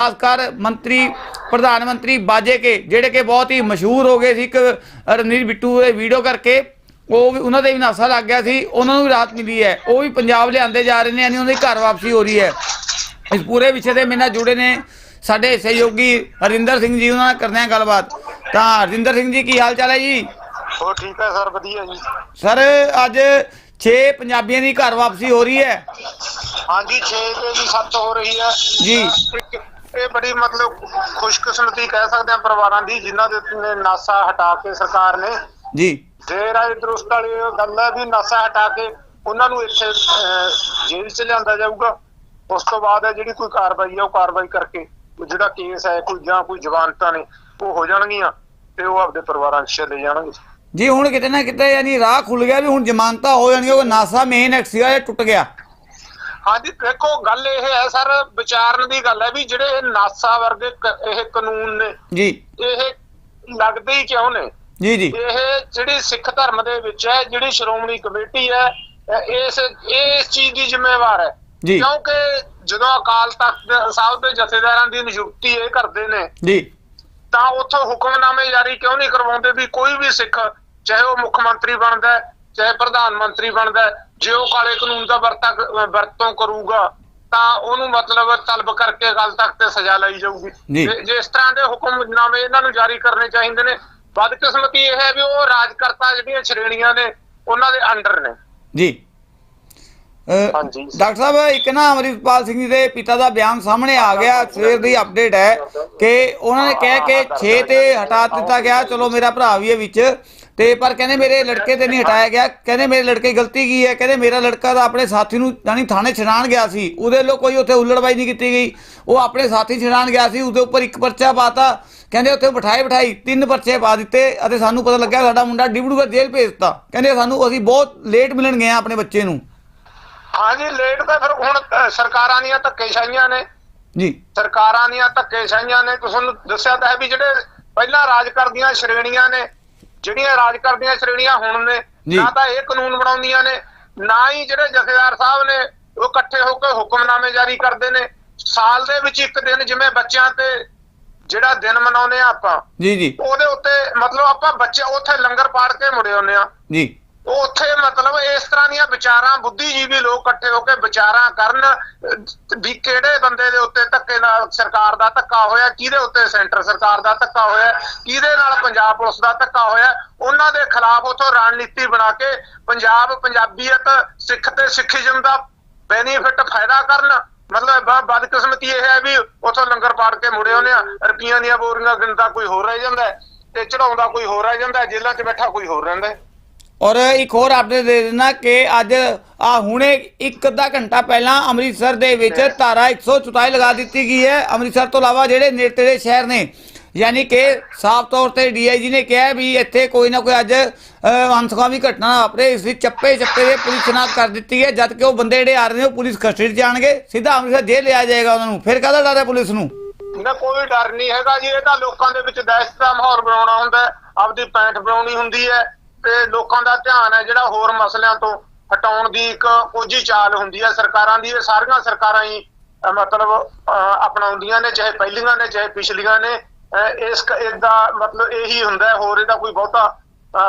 ਖਾਸਕਰ ਮੰਤਰੀ ਪ੍ਰਧਾਨ ਮੰਤਰੀ ਬਾਜੇ ਕੇ ਜਿਹੜੇ ਕਿ ਬਹੁਤ ਹੀ ਮਸ਼ਹੂਰ ਹੋ ਗਏ ਸੀ ਇੱਕ ਰਣਜੀਤ ਬਿੱਟੂ ਦੇ ਵੀਡੀਓ ਕਰਕੇ ਉਹ ਵੀ ਉਹਨਾਂ ਦੇ ਵੀ ਨਾਸਾ ਲੱਗ ਗਿਆ ਸੀ ਉਹਨਾਂ ਨੂੰ ਵੀ ਰਾਹਤ ਮਿਲੀ ਹੈ। ਉਹ ਵੀ ਪੰਜਾਬ ਲਿਆਂਦੇ ਜਾ ਰਹੇ ਨੇ ਯਾਨੀ ਉਹਨਾਂ ਦੀ ਘਰ ਵਾਪਸੀ ਹੋ ਰਹੀ ਹੈ। ਇਸ ਪੂਰੇ ਵਿਸ਼ੇ ਦੇ ਮੇਰੇ ਨਾਲ ਜੁੜੇ ਨੇ ਸਾਡੇ ਸਹਿਯੋਗੀ ਹਰਿੰਦਰ ਸਿੰਘ ਜੀ ਉਹਨਾਂ ਨਾਲ ਕਰਦੇ ਹਾਂ ਗੱਲਬਾਤ। ਤਾਂ ਹਰਿੰਦਰ ਸਿੰਘ ਜੀ ਕੀ ਹਾਲ ਚਾਲ ਹੈ ਜੀ? ਹੋਰ ਠੀਕ ਹੈ ਸਰ ਵਧੀਆ ਜੀ। ਸਰ ਅੱਜ 6 ਪੰਜਾਬੀਆਂ ਦੀ ਘਰ ਵਾਪਸੀ ਹੋ ਰਹੀ ਹੈ। ਹਾਂਜੀ 6 ਦੇ ਵੀ 7 ਹੋ ਰਹੀ ਹੈ। ਜੀ। ਇਹ ਬੜੀ ਮਤਲਬ ਖੁਸ਼ਕਿਸਮਤੀ ਕਹਿ ਸਕਦੇ ਹਾਂ ਪਰਿਵਾਰਾਂ ਦੀ ਜਿਨ੍ਹਾਂ ਦੇ ਨਾਸਾ ਹਟਾ ਕੇ ਸਰਕਾਰ ਨੇ। ਜੀ। ਦੇਰ ਆਏ ਦਰੁਸਤ ਵਾਲੀ ਗੱਲ ਹੈ ਵੀ ਨਾਸਾ ਹਟਾ ਕੇ ਉਹਨਾਂ ਨੂੰ ਇੱਥੇ ਜੇਲ੍ਹ 'ਚ ਲਿਆਂਦਾ ਜਾਊਗਾ ਉਸ ਤੋਂ ਬਾਅਦ ਹੈ ਜਿਹੜੀ ਕੋਈ ਕਾਰਵਾਈ ਹੈ ਉਹ ਕਾਰਵਾਈ ਕਰਕੇ ਜਿਹੜਾ ਕੇਸ ਹੈ ਕੋਈ ਜਾਂ ਕੋਈ ਜ਼ਮਾਨਤਾਂ ਨੇ ਉਹ ਹੋ ਜਾਣਗੀਆਂ ਤੇ ਉਹ ਆਪਦੇ ਪਰਿਵਾਰਾਂ 'ਚ ਚਲੇ ਜਾਣਗੇ। ਜੀ ਹੁਣ ਕਿਤੇ ਨਾ ਕਿਤੇ ਯਾਨੀ ਰਾਹ ਖੁੱਲ ਗਿਆ ਵੀ ਹੁਣ ਜ਼ਮਾਨਤਾਂ ਹੋ ਜਾਣਗੀਆਂ ਉਹ ਨਾਸਾ ਮੇਨ ਐਕਸੀਆ ਟੁੱਟ ਗਿਆ। ਹਾਂਜੀ ਦੇਖੋ ਗੱਲ ਇਹ ਹੈ ਸਰ ਵਿਚਾਰਨ ਦੀ ਗੱਲ ਹੈ ਵੀ ਜਿਹੜੇ ਨਾਸਾ ਵਰਗੇ ਇਹ ਕਾਨੂੰਨ ਨੇ ਜੀ। ਇਹ ਲੱਗਦੇ ਹੀ ਕਿਉਂ ਨੇ? ਜੀ ਜੀ। ਇਹ ਜਿਹੜੀ ਸਿੱਖ ਧਰਮ ਦੇ ਵਿੱਚ ਹੈ ਜਿਹੜੀ ਸ਼੍ਰੋਮਣੀ ਕਮੇਟੀ ਹੈ ਇਸ ਇਸ ਚੀਜ਼ ਦੀ ਜ਼ਿੰਮੇਵਾਰ ਹੈ। ਕਿਉਂਕਿ ਜਦੋਂ ਅਕਾਲ ਤਖਤ ਸਾਹਿਬ ਦੇ ਜਥੇਦਾਰਾਂ ਦੀ ਨਿਯੁਕਤੀ ਇਹ ਕਰਦੇ ਨੇ ਜੀ। ਤਾਂ ਉੱਥੋਂ ਹੁਕਮਨਾਮੇ ਜਾਰੀ ਕਿਉਂ ਨਹੀਂ ਕਰਵਾਉਂਦੇ ਵੀ ਕੋਈ ਵੀ ਸਿੱਖ ਚਾਹੇ ਉਹ ਮੁੱਖ ਮੰਤਰੀ ਬਣਦਾ ਹੈ, ਚਾਹੇ ਪ੍ਰਧਾਨ ਮੰਤਰੀ ਬਣਦਾ ਹੈ, ਜੇ ਉਹ ਕਾਲੇ ਕਾਨੂੰਨ ਦਾ ਵਰਤਾ ਵਰਤੋਂ ਕਰੂਗਾ ਤਾਂ ਉਹਨੂੰ ਮਤਲਬ ਤਲਬ ਕਰਕੇ ਅਕਾਲ ਤਖਤ ਤੇ ਸਜ਼ਾ ਲਈ ਜਾਊਗੀ। ਜੀ। ਇਸ ਤਰ੍ਹਾਂ ਦੇ ਹੁਕਮਨਾਮੇ ਇਹਨਾਂ ਨੂੰ ਜਾਰੀ ਕਰਨੇ ਚਾਹੀਦੇ ਨੇ ਬਦਕਿਸਮਤੀ ਇਹ ਹੈ ਵੀ ਉਹ ਰਾਜਕਰਤਾ ਜਿਹੜੀਆਂ ਸ਼੍ਰੇਣੀਆਂ ਨੇ ਉਹਨਾਂ ਦੇ ਅੰਡਰ ਨੇ। ਜੀ। ਡਾਕਟਰ ਸਾਹਿਬ ਇੱਕ ਨਾ ਅਮਰਿਤਪਾਲ ਸਿੰਘ ਜੀ ਦੇ ਪਿਤਾ ਦਾ ਬਿਆਨ ਸਾਹਮਣੇ ਆ ਗਿਆ ਸਵੇਰ ਦੀ ਅਪਡੇਟ ਹੈ ਕਿ ਉਹਨਾਂ ਨੇ ਕਹਿ ਕੇ 6 ਤੇ ਹਟਾ ਦਿੱਤਾ ਗਿਆ। ਚਲੋ ਮੇਰਾ ਭਰਾ ਵੀ ਹੈ ਵਿੱਚ। ਤੇ ਪਰ ਕਹਿੰਦੇ ਮੇਰੇ ਲੜਕੇ ਤੇ ਨਹੀਂ ਹਟਾਇਆ ਗਿਆ। ਕਹਿੰਦੇ ਮੇਰੇ ਲੜਕੇ ਦੀ ਗਲਤੀ ਕੀ ਹੈ? ਕਹਿੰਦੇ ਮੇਰਾ ਲੜਕਾ ਤਾਂ ਆਪਣੇ ਸਾਥੀ ਨੂੰ ਯਾਨੀ ਥਾਣੇ ਛਡਾਣ ਗਿਆ ਸੀ। ਉਹਦੇ ਲੋ ਕੋਈ ਉੱਥੇ ਹੁੱਲੜਬਾਈ ਨਹੀਂ ਕੀਤੀ ਗਈ। ਉਹ ਆਪਣੇ ਸਾਥੀ ਛਡਾਣ ਗਿਆ ਸੀ। ਉਹਦੇ ਉੱਪਰ ਇੱਕ ਪਰਚਾ ਪਾਤਾ। ਕਹਿੰਦੇ ਉੱਥੇ ਬਿਠਾਏ ਬਿਠਾਈ ਤਿੰਨ ਪਰਚੇ ਪਾ ਦਿੱਤੇ ਅਤੇ ਸਾਨੂੰ ਪਤਾ ਲੱਗਿਆ ਸਾਡਾ ਮੁੰਡਾ ਡਿਬੜੂਗੜ੍ਹ ਜੇਲ੍ਹ ਭੇਜਤਾ ਕਹਿੰਦੇ ਸਾਨੂੰ ਅਸੀਂ ਬਹੁਤ ਲੇਟ ਮਿਲਣ ਗਏ ਆ ਆਪਣੇ ਬੱਚੇ ਨੂੰ। ਹਾਂਜੀ ਲੇਟ ਤਾਂ ਫਿਰ ਹੁਣ ਸਰਕਾਰਾਂ ਦੀਆਂ ਧੱਕੇਸ਼ਾਹੀਆਂ ਨੇ। ਜੀ। ਸਰਕਾਰਾਂ ਦੀਆਂ ਧੱਕੇਸ਼ਾਹੀਆਂ ਨੇ। ਤੁਹਾਨੂੰ ਦੱਸਿਆ ਤਾਂ ਹੈ ਵੀ ਜਿਹੜੇ ਪਹਿਲਾਂ ਰਾਜ ਕਰਦੀਆਂ ਸ਼੍ਰੇਣੀਆਂ ਨੇ ਜਿਹੜੀਆਂ ਰਾਜ ਕਰਦੀਆਂ ਸ਼੍ਰੇਣੀਆਂ ਹੁਣ ਨੇ। ਨਾ ਤਾਂ ਇਹ ਕਾਨੂੰਨ ਬਣਾਉਂਦੀਆਂ ਨੇ ਨਾ ਹੀ ਜਿਹੜੇ ਜਥੇਦਾਰ ਸਾਹਿਬ ਨੇ ਉਹ ਇਕੱਠੇ ਹੋ ਕੇ ਹੁਕਮਨਾਮੇ ਜਾਰੀ ਕਰਦੇ ਨੇ। ਸਾਲ ਦੇ ਵਿੱਚ ਇੱਕ ਦਿਨ ਜਿਵੇਂ ਬੱਚਿਆਂ ਤੇ ਜਿਹੜਾ ਦਿਨ ਮਨਾਉਂਦੇ ਆ ਆਪਾਂ ਜੀ ਜੀ। ਉਹਦੇ ਉੱਤੇ ਮਤਲਬ ਆਪਾਂ ਬੱਚੇ ਉੱਥੇ ਲੰਗਰ ਪਾੜ ਕੇ ਮੁੜੇ ਆਉਂਦੇ ਆ। ਜੀ। ਉੱਥੇ ਮਤਲਬ ਇਸ ਤਰ੍ਹਾਂ ਦੀਆਂ ਵਿਚਾਰਾਂ ਬੁੱਧੀਜੀਵੀ ਲੋਕ ਇਕੱਠੇ ਹੋ ਕੇ ਵਿਚਾਰਾਂ ਕਰਨ ਵੀ ਕਿਹੜੇ ਬੰਦੇ ਦੇ ਉੱਤੇ ਧੱਕੇ ਨਾਲ ਸਰਕਾਰ ਦਾ ਧੱਕਾ ਹੋਇਆ ਕਿਹਦੇ ਉੱਤੇ ਸੈਂਟਰ ਸਰਕਾਰ ਦਾ ਧੱਕਾ ਹੋਇਆ ਕਿਹਦੇ ਨਾਲ ਪੰਜਾਬ ਪੁਲਿਸ ਦਾ ਧੱਕਾ ਹੋਇਆ ਉਹਨਾਂ ਦੇ ਖਿਲਾਫ ਉਥੋਂ ਰਣਨੀਤੀ ਬਣਾ ਕੇ ਪੰਜਾਬ ਪੰਜਾਬੀਅਤ ਸਿੱਖ ਤੇ ਸਿੱਖੀਜ਼ਮ ਦਾ ਬੈਨੀਫਿਟ ਫਾਇਦਾ ਕਰਨ। ਮਤਲਬ ਬਦਕਿਸਮਤੀ ਇਹ ਹੈ ਵੀ ਉਥੋਂ ਲੰਗਰ ਪਾੜ ਕੇ ਮੁੜੇ ਆਉਂਦੇ ਆ ਰੁਪਈਆਂ ਦੀਆਂ ਬੋਰੀਆਂ ਗਿਣਦਾ ਕੋਈ ਹੋਰ ਰਹਿ ਜਾਂਦਾ ਤੇ ਚੜਾਉਂਦਾ ਕੋਈ ਹੋਰ ਰਹਿ ਜਾਂਦਾ ਹੈ, ਜੇਲ੍ਹਾਂ 'ਚ ਬੈਠਾ ਕੋਈ ਹੋਰ ਰਹਿੰਦਾ ਔਰ ਇੱਕ ਹੋਰ ਅਪਡੇਟ ਦੇ ਦੇਣਾ ਕਿ ਅੱਜ ਆ ਹੁਣੇ ਇੱਕ ਅੱਧਾ ਘੰਟਾ ਪਹਿਲਾਂ ਅੰਮ੍ਰਿਤਸਰ ਦੇ ਵਿੱਚ ਧਾਰਾ 144 ਲਗਾ ਦਿੱਤੀ ਗਈ ਹੈ। ਅੰਮ੍ਰਿਤਸਰ ਤੋਂ ਇਲਾਵਾ ਜਿਹੜੇ ਨੇੜੇ ਸ਼ਹਿਰ ਨੇ ਯਾਨੀ ਕਿ ਸਾਫ਼ ਤੌਰ ਤੇ ਡੀਆਈਜੀ ਨੇ ਕਿਹਾ ਵੀ ਇੱਥੇ ਕੋਈ ਨਾ ਕੋਈ ਅੱਜ ਅਨਸਖਾਵੀ ਘਟਨਾ ਵਾਪਰੇ ਇਸ ਲਈ ਚੱਪੇ ਚੱਪੇ ਦੇ ਪੁਲਿਸ ਸ਼ਨਾਖਤ ਕਰ ਦਿੱਤੀ ਹੈ। ਜਦ ਕਿ ਉਹ ਬੰਦੇ ਜਿਹੜੇ ਆ ਰਹੇ ਨੇ ਉਹ ਪੁਲਿਸ ਕਸਟਡੀ 'ਚ ਜਾਣਗੇ। ਸਿੱਧਾ ਅੰਮ੍ਰਿਤਸਰ ਜੇਲ੍ਹ ਲਿਆ ਜਾਏਗਾ ਉਹਨਾਂ ਨੂੰ। ਫਿਰ ਕਾਹਦਾ ਡਰ ਹੈ ਪੁਲਿਸ ਨੂੰ? ਨਾ ਕੋਈ ਡਰ ਨਹੀਂ ਹੈਗਾ ਜੀ। ਇਹ ਤਾਂ ਲੋਕਾਂ ਦੇ ਵਿੱਚ ਦਹਿਸ਼ਤ ਦਾ ਮਾਹੌਲ ਬਣਾਉਣਾ ਹੁੰਦਾ ਆਪਦੀ ਪੈਂਟ ਬਣਾਉਣੀ ਹੁੰਦੀ ਹੈ। ਤੇ ਲੋਕਾਂ ਦਾ ਧਿਆਨ ਹੈ ਜਿਹੜਾ ਹੋਰ ਮਸਲਿਆਂ ਤੋਂ ਹਟਾਉਣ ਦੀ ਇੱਕ ਕੋਝੀ ਚਾਲ ਹੁੰਦੀ ਹੈ। ਸਰਕਾਰਾਂ ਦੀ ਇਹ ਸਾਰੀਆਂ ਸਰਕਾਰਾਂ ਹੀ ਮਤਲਬ ਅਹ, ਅਪਣਾਉਂਦੀਆਂ ਨੇ ਚਾਹੇ ਪਹਿਲੀਆਂ ਨੇ ਚਾਹੇ ਪਿਛਲੀਆਂ ਨੇ। ਅਹ, ਇਸ ਕ- ਮਤਲਬ ਇਹੀ ਹੁੰਦਾ ਹੋਰ ਇਹਦਾ ਕੋਈ ਬਹੁਤਾ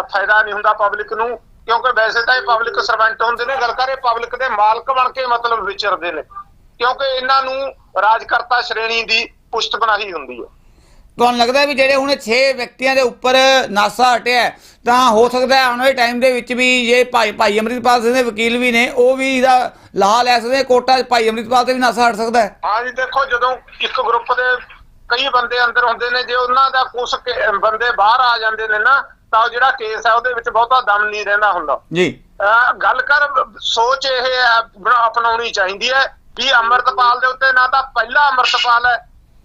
ਫਾਇਦਾ ਨਹੀਂ ਹੁੰਦਾ ਪਬਲਿਕ ਨੂੰ। ਕਿਉਂਕਿ ਵੈਸੇ ਤਾਂ ਇਹ ਪਬਲਿਕ ਸਰਵੈਂਟ ਹੁੰਦੇ ਨੇ। ਗੱਲ ਕਰੇ ਪਬਲਿਕ ਦੇ ਮਾਲਕ ਬਣ ਕੇ ਮਤਲਬ ਵਿਚਰਦੇ ਨੇ। ਕਿਉਂਕਿ ਇਹਨਾਂ ਨੂੰ ਰਾਜਕਰਤਾ ਸ਼੍ਰੇਣੀ ਦੀ ਪੁਸ਼ਤ ਬਣਾਈ ਹੁੰਦੀ ਹੈ। ਤੁਹਾਨੂੰ ਲੱਗਦਾ ਵੀ ਜਿਹੜੇ ਹੁਣ 6 ਵਿਅਕਤੀਆਂ ਦੇ ਉੱਪਰ ਨਾਸਾ ਹਟਿਆ ਤਾਂ ਹੋ ਸਕਦਾ ਹੈ ਆਉਣ ਵਾਲੇ ਟਾਈਮ ਦੇ ਵਿੱਚ ਵੀ ਜੇ ਭਾਈ ਭਾਈ ਅੰਮ੍ਰਿਤਪਾਲ ਸਿੰਘ ਦੇ ਵਕੀਲ ਵੀ ਨੇ ਉਹ ਵੀ ਇਹਦਾ ਲਾਹਾ ਲੈ ਸਕਦੇ ਕੋਟਾ ਭਾਈ ਅੰਮ੍ਰਿਤਪਾਲ ਤੇ ਵੀ ਨਾਸਾ ਹਟ ਸਕਦਾ ਹੈ। ਹਾਂ ਜੀ ਦੇਖੋ ਜਦੋਂ ਇੱਕ ਗਰੁੱਪ ਦੇ ਕਈ ਬੰਦੇ ਅੰਦਰ ਹੁੰਦੇ ਨੇ ਜੇ ਉਹਨਾਂ ਦਾ ਕੁਝ ਬੰਦੇ ਬਾਹਰ ਆ ਜਾਂਦੇ ਨੇ ਨਾ ਤਾਂ ਜਿਹੜਾ ਕੇਸ ਹੈ ਉਹਦੇ ਵਿੱਚ ਬਹੁਤਾ ਦਮ ਨਹੀਂ ਰਹਿੰਦਾ ਹੁੰਦਾ। ਜੀ। ਗੱਲ ਕਰ ਸੋਚ ਇਹ ਅਪਣਾਉਣੀ ਚਾਹੀਦੀ ਹੈ ਵੀ ਅੰਮ੍ਰਿਤਪਾਲ ਦੇ ਉੱਤੇ ਨਾ ਤਾਂ ਪਹਿਲਾ ਅੰਮ੍ਰਿਤਪਾਲ ਹੈ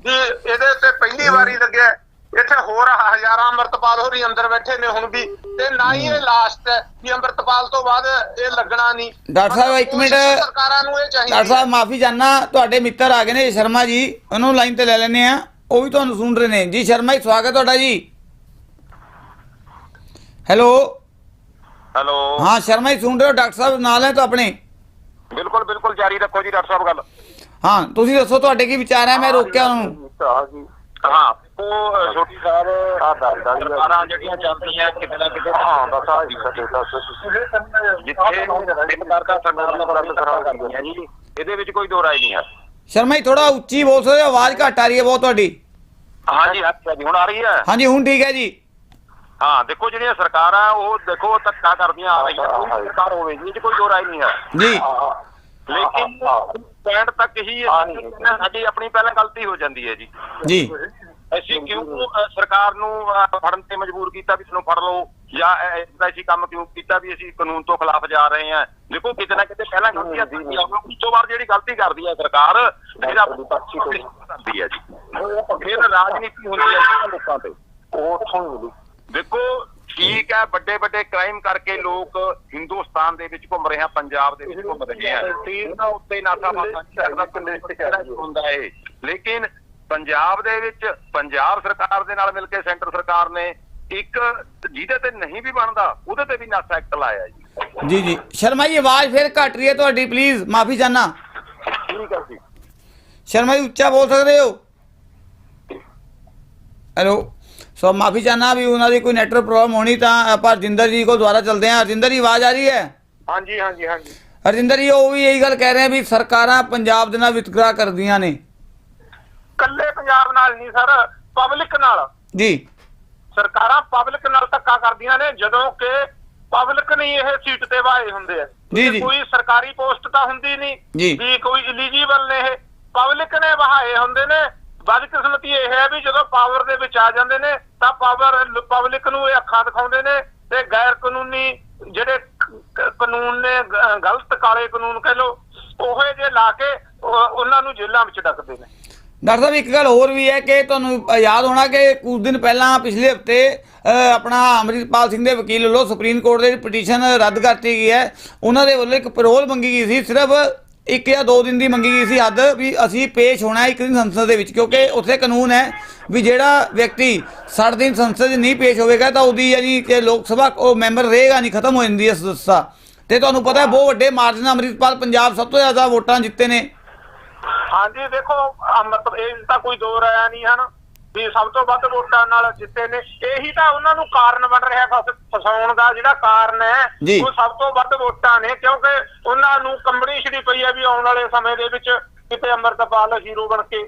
ਵੀ ਇਹਦੇ ਉੱਤੇ ਪਹਿਲੀ ਵਾਰੀ ਲੱਗਿਆ ਹੈ। ਇੱਥੇ ਹੋਰ ਹਜ਼ਾਰਾਂ ਅੰਮ੍ਰਿਤਪਾਲ ਹੋਰੀ ਅੰਦਰ ਬੈਠੇ ਨੇ ਹੁਣ ਵੀ। ਤੇ ਨਾ ਹੀ ਇਹ ਲਾਸਟ ਹੈ ਵੀ ਅੰਮ੍ਰਿਤਪਾਲ ਤੋਂ ਬਾਅਦ ਇਹ ਲੱਗਣਾ ਨਹੀਂ। ਡਾਕਟਰ ਸਾਹਿਬ, ਇੱਕ ਮਿੰਟ। ਸਰਕਾਰਾਂ ਨੂੰ ਇਹ ਚਾਹੀਦੀ ਡਾਕਟਰ ਸਾਹਿਬ ਮਾਫੀ ਚਾਹਨਾ ਤੁਹਾਡੇ ਮਿੱਤਰ ਆ ਗਏ ਨੇ ਸ਼ਰਮਾ ਜੀ। ਉਹਨੂੰ ਲਾਈਨ ਤੇ ਲੈ ਲੈਣੇ ਆ ਉਹ ਵੀ ਤੁਹਾਨੂੰ ਸੁਣ ਰਹੇ ਨੇ। ਜੀ ਸ਼ਰਮਾ ਜੀ ਸਵਾਗਤ ਤੁਹਾਡਾ ਜੀ। ਹੈਲੋ। ਹੈਲੋ। ਹਾਂ ਸ਼ਰਮਾ ਜੀ ਸੁਣ ਰਹੇ ਹੋ? ਡਾਕਟਰ ਸਾਹਿਬ ਨਾਲ ਹੈ ਤਾਂ ਆਪਣੇ। ਬਿਲਕੁਲ ਬਿਲਕੁਲ। ਜਾਰੀ ਰੱਖੋ ਜੀ ਡਾਕਟਰ ਸਾਹਿਬ ਗੱਲ। ਹਾਂ ਤੁਸੀਂ ਦੱਸੋ ਤੁਹਾਡੇ ਕੀ ਵਿਚਾਰ ਹੈ ਮੈਂ ਰੋਕਿਆ ਉਹਨੂੰ। ਹਾਂ ਉਹ ਛੋਟੀ ਸਾਹਿਬ ਆ ਦੱਸਦਾ ਸਰਕਾਰਾਂ ਜਿਹੜੀਆਂ ਚੱਲਦੀਆਂ ਕਿਤੇ ਨਾ ਕਿਤੇ ਹਾਂ ਬਸ ਆ ਜਿੱਥੇ ਸਰਕਾਰ ਦਾ ਸਰਕਾਰ ਨਾਲ ਬੜਾ ਖਰਾਬ ਕਰਦੀਆਂ ਜੀ। ਇਹਦੇ ਵਿੱਚ ਕੋਈ ਦੋ ਰਾਏ ਨਹੀਂ ਹੈ ਸ਼ਰਮਾ ਜੀ ਥੋੜਾ ਉੱਚੀ ਬੋਲ ਸਕਦੇ ਹੋ? ਆਵਾਜ਼ ਘੱਟ ਆ ਰਹੀ ਹੈ ਬਹੁਤ ਤੁਹਾਡੀ। ਹਾਂਜੀ ਅੱਛਾ ਜੀ ਹੁਣ ਆ ਰਹੀ ਹੈ। ਹਾਂਜੀ ਹੁਣ ਠੀਕ ਹੈ ਜੀ। ਹਾਂ ਦੇਖੋ ਜਿਹੜੀਆਂ ਸਰਕਾਰਾਂ ਉਹ ਦੇਖੋ ਧੱਕਾ ਕਰਦੀਆਂ ਆ ਰਹੀਆਂ। ਕੋਈ ਸਰਕਾਰ ਹੋਵੇ ਜੀ ਕੋਈ ਦੋ ਰਾਏ ਨਹੀਂ ਹੈ ਜੀ ਲੇਕਿਨ ਪੁਆਇੰਟ ਤੱਕ ਹੀ ਸਾਡੀ ਆਪਣੀ ਪਹਿਲਾਂ ਗਲਤੀ ਹੋ ਜਾਂਦੀ ਹੈ ਜੀ। ਜੀ। ਅਸੀਂ ਕਿਉਂ ਸਰਕਾਰ ਨੂੰ ਫੜਨ ਤੇ ਮਜਬੂਰ ਕੀਤਾ ਵੀ ਸਾਨੂੰ ਫੜ ਲਓ ਜਾਂ ਐਸਾ ਅਸੀਂ ਕੰਮ ਕਿਉਂ ਕੀਤਾ ਵੀ ਅਸੀਂ ਕਾਨੂੰਨ ਤੋਂ ਖਿਲਾਫ ਜਾ ਰਹੇ ਹਾਂ। ਦੇਖੋ ਕਿਤੇ ਨਾ ਕਿਤੇ ਪਹਿਲਾਂ ਗਲਤੀਆਂ ਸੀ ਉਸ ਤੋਂ ਬਾਅਦ ਜਿਹੜੀ ਗਲਤੀ ਕਰਦੀ ਹੈ ਸਰਕਾਰ ਫਿਰ ਆਪਣੀ ਪਰਚੀ ਤੋਂ ਕਰਦੀ ਹੈ ਜੀ। ਫਿਰ ਰਾਜਨੀਤੀ ਹੁੰਦੀ ਹੈ ਲੋਕਾਂ ਤੇ। ਉਹ ਤੋਂ ਦੇਖੋ ਠੀਕ ਹੈ ਵੱਡੇ ਵੱਡੇ ਕ੍ਰਾਈਮ ਕਰਕੇ ਲੋਕ ਹਿੰਦੁਸਤਾਨ ਦੇ ਵਿੱਚ ਘੁੰਮ ਰਹੇ ਆ ਪੰਜਾਬ ਦੇ ਵਿੱਚ ਘੁੰਮ ਰਹੇ ਆ। ਤੀਰ ਦਾ ਉੱਤੇ ਨਾਥਾ ਕਰਦਾ ਹੁੰਦਾ ਹੈ ਲੇਕਿਨ ਪੰਜਾਬ ਦੇ ਵਿੱਚ ਪੰਜਾਬ ਸਰਕਾਰ ਦੇ ਨਾਲ ਮਿਲ ਕੇ ਸੈਂਟਰ ਸਰਕਾਰ ਨੇ ਇੱਕ ਜਿਹਦੇ ਤੇ ਨਹੀਂ ਵੀ ਬਣਦਾ ਉਹਦੇ ਤੇ ਵੀ ਨਾਸਾ ਐਕਟ ਲਾਇਆ ਜੀ। ਜੀ ਜੀ। ਸ਼ਰਮਾ ਜੀ ਆਵਾਜ਼ ਫਿਰ ਘੱਟ ਰਹੀ ਹੈ ਤੁਹਾਡੀ ਪਲੀਜ਼ ਮਾਫੀ ਚਾਹਨਾ ਠੀਕ ਹੈ ਜੀ। ਸ਼ਰਮਾ ਜੀ ਉੱਚਾ ਬੋਲ ਸਕਦੇ ਹੋ? ਹੈਲੋ। ਸੋ ਮਾਫੀ ਚਾਹਨਾ ਵੀ ਉਹਨਾਂ ਦੀ ਕੋਈ ਨੈਟਵਰਕ ਪ੍ਰੋਬਲਮ ਹੋਣੀ ਤਾਂ ਆਪਾਂ ਰਜਿੰਦਰ ਜੀ ਕੋਲ ਦੁਬਾਰਾ ਚਲਦੇ ਹਾਂ। ਰਜਿੰਦਰ ਜੀ ਆਵਾਜ਼ ਆ ਰਹੀ ਹੈ? ਹਾਂਜੀ ਹਾਂਜੀ ਹਾਂਜੀ। ਰਜਿੰਦਰ ਜੀ ਉਹ ਵੀ ਇਹੀ ਗੱਲ ਕਹਿ ਰਹੇ ਆ ਵੀ ਸਰਕਾਰਾਂ ਪੰਜਾਬ ਦੇ ਨਾਲ ਵਿਤਕਰਾ ਕਰਦੀਆਂ ਨੇ। ਕੱਲੇ ਪੰਜਾਬ ਨਾਲ ਨਹੀਂ ਸਰ ਪਬਲਿਕ ਨਾਲ। ਜੀ। ਸਰਕਾਰਾਂ ਪਬਲਿਕ ਨਾਲ ਧੱਕਾ ਕਰਦੀਆਂ ਨੇ ਜਦੋਂ ਕਿ ਪਬਲਿਕ ਨਹੀਂ ਇਹ ਸੀਟ ਤੇ ਵਾਏ ਹੁੰਦੇ ਆ। ਜੀ, ਜੀ। ਕੋਈ ਸਰਕਾਰੀ ਪੋਸਟ ਤਾਂ ਹੁੰਦੀ। ਨਹੀਂ ਵੀ ਕੋਈ ਇਲੀਜੀਬਲ ਨੇ ਇਹ। ਪਬਲਿਕ ਨੇ ਵਹਾਏ ਹੁੰਦੇ ਨੇ ਬਦਕਿਸਮਤੀ ਇਹ ਹੈ ਵੀ ਜਦੋਂ ਪਾਵਰ ਦੇ ਵਿੱਚ ਆ ਜਾਂਦੇ ਨੇ, ਤਾਂ ਪਾਵਰ ਪਬਲਿਕ ਨੂੰ ਇਹ ਅੱਖਾਂ ਦਿਖਾਉਂਦੇ ਨੇ ਤੇ ਗੈਰ ਕਾਨੂੰਨੀ ਜਿਹੜੇ ਕਾਨੂੰਨ ਨੇ ਗਲਤ ਕਾਲੇ ਕਾਨੂੰਨ ਕਹਿ ਲੋ ਉਹੇ ਜੇ ਲਾ ਕੇ ਉਹਨਾਂ ਨੂੰ ਜੇਲ੍ਹਾਂ ਵਿੱਚ ਡੱਕਦੇ ਨੇ। ਡਾਕਟਰ ਸਾਹਿਬ, ਇੱਕ ਗੱਲ ਹੋਰ ਵੀ ਹੈ ਕਿ ਤੁਹਾਨੂੰ ਯਾਦ ਹੋਣਾ ਕਿ ਕੁਝ ਦਿਨ ਪਹਿਲਾਂ ਪਿਛਲੇ ਹਫ਼ਤੇ ਆਪਣਾ ਅਮਰਿਤਪਾਲ ਸਿੰਘ ਦੇ ਵਕੀਲ ਵੱਲੋਂ ਸੁਪਰੀਮ ਕੋਰਟ ਦੇ ਪਟੀਸ਼ਨ ਰੱਦ ਕਰਤੀ ਗਈ ਹੈ। ਉਹਨਾਂ ਦੇ ਵੱਲੋਂ ਇੱਕ ਪੈਰੋਲ ਮੰਗੀ ਗਈ ਸੀ, ਸਿਰਫ ਇੱਕ ਜਾਂ ਦੋ ਦਿਨ ਦੀ ਮੰਗੀ ਗਈ ਸੀ ਹੱਦ ਵੀ ਅਸੀਂ ਪੇਸ਼ ਹੋਣਾ ਇੱਕ ਦਿਨ ਸੰਸਦ ਦੇ ਵਿੱਚ, ਕਿਉਂਕਿ ਉੱਥੇ ਕਾਨੂੰਨ ਹੈ ਵੀ ਜਿਹੜਾ ਵਿਅਕਤੀ 60 ਦਿਨ ਸੰਸਦ 'ਚ ਨਹੀਂ ਪੇਸ਼ ਹੋਵੇਗਾ ਤਾਂ ਉਹਦੀ ਯਾਨੀ ਕਿ ਲੋਕ ਸਭਾ ਉਹ ਮੈਂਬਰ ਰਹੇਗਾ ਨਹੀਂ, ਖਤਮ ਹੋ ਜਾਂਦੀ ਹੈ ਸਦੱਸਤਾ ਤੇ ਤੁਹਾਨੂੰ ਪਤਾ ਹੈ, ਬਹੁਤ ਵੱਡੇ ਮਾਰਜਨ ਨਾਲ ਅਮਰਿਤਪਾਲ ਪੰਜਾਬ ਸਭ ਤੋਂ ਜ਼ਿਆਦਾ ਵੋਟਾਂ ਜਿੱਤੇ ਨੇ। ਹਾਂਜੀ, ਦੇਖੋ ਮਤਲਬ ਇਹ ਤਾਂ ਕੋਈ ਦੋ ਰਾਇਆ ਨਹੀਂ, ਹਨ? ਵੀ ਸਭ ਤੋਂ ਵੱਧ ਵੋਟਾਂ ਨਾਲ ਜਿੱਤੇ ਨੇ। ਇਹੀ ਤਾਂ ਉਹਨਾਂ ਨੂੰ ਕਾਰਨ ਬਣ ਰਿਹਾ ਫਸ- ਫਸਾਉਣ ਦਾ ਜਿਹੜਾ ਕਾਰਨ। ਹੈ ਉਹ ਸਭ ਤੋਂ ਵੱਧ ਵੋਟਾਂ ਨੇ ਕਿਉਂਕਿ ਉਹਨਾਂ ਨੂੰ ਕੰਬਣੀ ਛੜੀ ਪਈ ਹੈ ਵੀ ਆਉਣ ਵਾਲੇ ਸਮੇਂ ਦੇ ਵਿੱਚ ਕਿਤੇ ਅੰਮ੍ਰਿਤਪਾਲ ਹੀਰੋ ਬਣ ਕੇ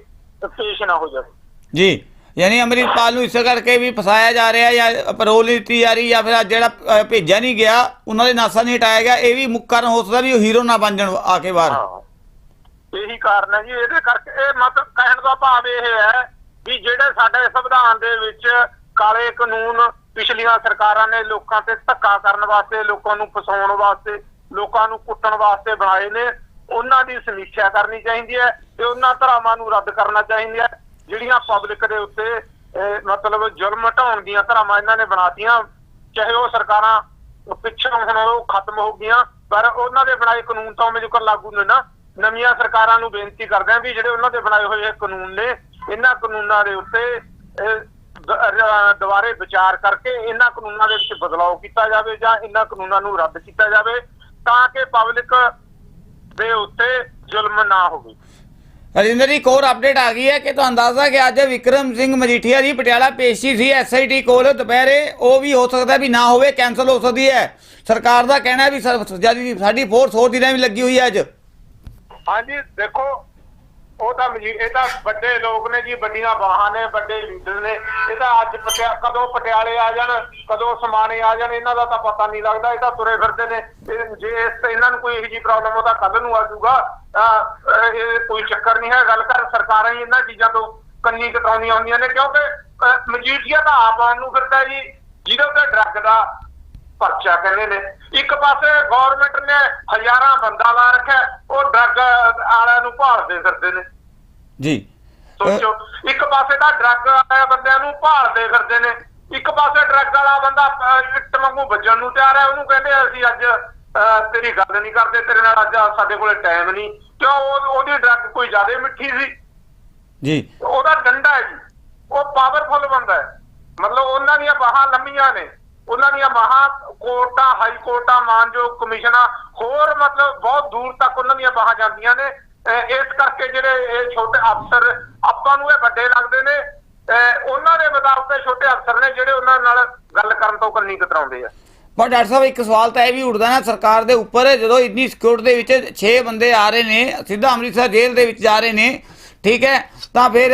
ਪੇਸ਼ ਨਾ ਹੋ ਜਾਵੇ। ਜੀ। ਯਾਨੀ ਅੰਮ੍ਰਿਤਪਾਲ ਨੂੰ ਇਸੇ ਕਰਕੇ ਵੀ ਫਸਾਇਆ ਜਾ ਰਿਹਾ ਜਾਂ ਪੈਰੋਲ ਦਿੱਤੀ ਜਾ ਰਹੀ ਜਾਂ ਫਿਰ ਜਿਹੜਾ ਭੇਜਿਆ ਨਹੀਂ ਗਿਆ ਉਹਨਾਂ ਦੇ ਨਾਸਾ ਨਹੀਂ ਹਟਾਇਆ ਗਿਆ ਇਹ ਵੀ ਮੁੱਖ ਕਾਰਨ ਹੋ ਸਕਦਾ ਵੀ ਉਹ ਹੀਰੋ ਨਾ ਬਣ ਜਾਣ ਆ ਕੇ ਬਾਹਰ। ਇਹੀ ਕਾਰਨ ਹੈ ਜੀ ਇਹਦੇ ਕਰਕੇ ਇਹ ਮਤਲਬ ਕਹਿਣ ਦਾ ਭਾਵ ਇਹ ਹੈ ਸਾਡੇ ਸੰਵਿਧਾਨ ਦੇ ਵਿੱਚ ਕਾਲੇ ਕਾਨੂੰਨ ਪਿਛਲੀਆਂ ਸਰਕਾਰਾਂ ਨੇ ਲੋਕਾਂ ਤੇ ਧੱਕਾ ਕਰਨ ਵਾਸਤੇ, ਲੋਕਾਂ ਨੂੰ ਫਸਾਉਣ ਵਾਸਤੇ, ਲੋਕਾਂ ਨੂੰ ਕੁੱਟਣ ਵਾਸਤੇ ਬਣਾਏ ਨੇ। ਉਹਨਾਂ ਦੀ ਸਮੀਖਿਆ ਕਰਨੀ ਚਾਹੀਦੀ ਹੈ ਤੇ ਉਹਨਾਂ ਧਰਾਵਾਂ ਨੂੰ ਰੱਦ ਕਰਨਾ ਚਾਹੀਦਾ ਹੈ। ਜਿਹੜੀਆਂ ਪਬਲਿਕ ਦੇ ਉੱਤੇ ਮਤਲਬ ਜ਼ੁਲਮ ਹਟਾਉਣ ਦੀਆਂ ਧਰਾਵਾਂ ਇਹਨਾਂ ਨੇ ਬਣਾਤੀਆਂ, ਚਾਹੇ ਉਹ ਸਰਕਾਰਾਂ ਪਿੱਛੋਂ ਹੁਣ ਉਹ ਖਤਮ ਹੋ ਗਈਆਂ, ਪਰ ਉਹਨਾਂ ਦੇ ਬਣਾਏ ਕਾਨੂੰਨ ਤਾਂ ਉਵੇਂ ਜੁਕਰ ਲਾਗੂ ਨੇ ਨਾ। ਨਵੀਆਂ ਸਰਕਾਰਾਂ ਨੂੰ ਬੇਨਤੀ ਕਰਦੇ ਹਾਂ ਵੀ ਜਿਹੜੇ ਉਹਨਾਂ ਦੇ ਬਣਾਏ ਹੋਏ ਇਹ ਕਾਨੂੰਨ ਨੇ ਇਹਨਾਂ ਕਾਨੂੰਨਾਂ ਦੇ ਉੱਤੇ ਦੁਬਾਰੇ ਵਿਚਾਰ ਕਰਕੇ ਇਹਨਾਂ ਕਾਨੂੰਨਾਂ ਦੇ ਵਿੱਚ ਬਦਲਾਅ ਕੀਤਾ ਜਾਵੇ ਜਾਂ ਇਹਨਾਂ ਕਾਨੂੰਨਾਂ ਨੂੰ ਰੱਦ ਕੀਤਾ ਜਾਵੇ ਤਾਂ ਕਿ ਪਬਲਿਕ ਦੇ ਉੱਤੇ ਜ਼ੁਲਮ ਨਾ ਹੋਵੇ। ਰਜਿੰਦਰ ਜੀ ਇੱਕ ਹੋਰ ਅਪਡੇਟ ਆ ਗਈ ਹੈ ਕਿ ਤੁਹਾਨੂੰ ਦੱਸਦਾ ਕਿ ਅੱਜ ਵਿਕਰਮ ਸਿੰਘ ਮਜੀਠੀਆ ਦੀ ਪਟਿਆਲਾ ਪੇਸ਼ੀ ਸੀ ਐਸਆਈਟੀ ਕੋਲ। ਦੁਪਹਿਰੇ ਉਹ ਵੀ ਹੋ ਸਕਦਾ ਵੀ ਨਾ ਹੋਵੇ ਕੈਨਸਲ ਹੋ ਸਕਦੀ ਹੈ। ਸਰਕਾਰ ਦਾ ਕਹਿਣਾ ਵੀ ਸਾਡੀ ਫੋਰਸ ਹੋਰ ਦਿਨਾਂ ਵੀ ਲੱਗੀ ਹੋਈ ਹੈ ਅੱਜ। ਹਾਂਜੀ ਦੇਖੋ ਉਹ ਤਾਂ ਮਜੀ ਇਹ ਤਾਂ ਵੱਡੇ ਲੋਕ ਨੇ ਜੀ, ਵੱਡੀਆਂ ਬਾਹਾਂ ਨੇ, ਵੱਡੇ ਲੀਡਰ ਨੇ। ਇਹ ਤਾਂ ਅੱਜ ਪਟਿਆ, ਕਦੋਂ ਪਟਿਆਲੇ ਆ ਜਾਣ, ਕਦੋਂ ਸਮਾਣੇ ਆ ਜਾਣ, ਇਹਨਾਂ ਦਾ ਤਾਂ ਪਤਾ ਨਹੀਂ ਲੱਗਦਾ, ਇਹ ਤਾਂ ਤੁਰੇ ਫਿਰਦੇ ਨੇ। ਇਹ- ਜੇ ਇਸ ਤੇ ਇਹਨਾਂ ਨੂੰ ਕੋਈ ਇਹੋ ਜਿਹੀ ਪ੍ਰੋਬਲਮ ਹੋ ਤਾਂ ਕੱਲ ਨੂੰ ਆ ਜਾਊਗਾ। ਇਹ ਕੋਈ ਚੱਕਰ ਨਹੀਂ ਹੈ, ਗੱਲ ਕਰ, ਸਰਕਾਰਾਂ ਹੀ ਇਹਨਾਂ ਚੀਜ਼ਾਂ ਤੋਂ ਕੰਨੀ ਕਟਾਉਣੀਆਂ ਹੁੰਦੀਆਂ ਨੇ, ਕਿਉਂਕਿ ਮਜੀਠੀਆ ਤਾਂ ਆਪ ਆਉਣ ਨੂੰ ਫਿਰਦਾ ਜੀ, ਜਿਹਦੇ ਉੱਤੇ ਡਰੱਗ ਦਾ ਪਰਚਾ ਕਹਿੰਦੇ ਨੇ। ਇੱਕ ਪਾਸੇ ਗਵਰਨਮੈਂਟ ਨੇ ਹਜ਼ਾਰਾਂ ਬੰਦਾ ਲਾ ਰੱਖਿਆ ਉਹ ਡਰੱਗ ਵਾਲਿਆਂ ਨੂੰ ਭਾਲਦੇ ਫਿਰਦੇ ਨੇ। ਜੀ। ਸੋਚੋ ਇੱਕ ਪਾਸੇ ਤਾਂ ਡਰੱਗ ਵਾਲੇ ਬੰਦਿਆਂ ਨੂੰ ਭਾਲਦੇ ਫਿਰਦੇ ਨੇ ਇੱਕ ਪਾਸੇ ਡਰੱਗ ਵਾਲਾ ਬੰਦਾ ਇੱਟ ਵਾਂਗੂ ਵੱਜਣ ਨੂੰ ਤਿਆਰ ਹੈ ਉਹਨੂੰ ਕਹਿੰਦੇ ਅਸੀਂ ਅੱਜ ਤੇਰੀ ਗੱਲ ਨਹੀਂ ਕਰਦੇ ਤੇਰੇ ਨਾਲ ਅੱਜ ਸਾਡੇ ਕੋਲੇ ਟਾਈਮ ਨਹੀਂ। ਕਿਉਂ? ਉਹ- ਉਹਦੀ ਡਰੱਗ ਕੋਈ ਜ਼ਿਆਦਾ ਮਿੱਠੀ ਸੀ। ਜੀ। ਉਹਦਾ ਡੰਡਾ ਹੈ ਜੀ। ਉਹ ਪਾਵਰਫੁਲ ਬੰਦਾ ਹੈ। ਮਤਲਬ ਉਹਨਾਂ ਦੀਆਂ ਬਾਹਾਂ ਲੰਮੀਆਂ ਨੇ। ਉਹਨਾਂ ਦੀਆਂ ਬਾਹਾਂ ਕੋਰਟਾਂ, ਹਾਈ ਕੋਰਟਾਂ, ਮਾਨਯੋਗ ਕਮਿਸ਼ਨਾਂ ਹੋਰ ਮਤਲਬ ਬਹੁਤ ਦੂਰ ਤੱਕ ਉਹਨਾਂ ਦੀਆਂ ਬਾਹਾਂ ਜਾਂਦੀਆਂ ਨੇ। ਇਸ ਕਰਕੇ ਜਿਹੜੇ ਇਹ ਛੋਟੇ ਅਫਸਰ, ਆਪਾਂ ਨੂੰ ਇਹ ਵੱਡੇ ਲੱਗਦੇ ਨੇ। ਉਹਨਾਂ ਦੇ ਮੁਤਾਬਕ ਇਹ ਛੋਟੇ ਅਫਸਰ ਨੇ ਜਿਹੜੇ ਉਹਨਾਂ ਨਾਲ ਗੱਲ ਕਰਨ ਤੋਂ ਕੰਨੀ ਕਤਰਾਉਂਦੇ ਆ। ਪਰ ਡਾਕਟਰ ਸਾਹਿਬ, ਇੱਕ ਸਵਾਲ ਤਾਂ ਇਹ ਵੀ ਉੱਠਦਾ ਨਾ, ਸਰਕਾਰ ਦੇ ਉੱਪਰ ਜਦੋਂ ਇੰਨੀ ਸਿਕਿਉਰਿਟੀ ਦੇ ਵਿੱਚ 6 ਬੰਦੇ ਆ ਰਹੇ ਨੇ, ਸਿੱਧਾ ਅੰਮ੍ਰਿਤਸਰ ਜੇਲ੍ਹ ਦੇ ਵਿੱਚ ਜਾ ਰਹੇ ਨੇ, ਠੀਕ ਹੈ, ਤਾਂ ਫਿਰ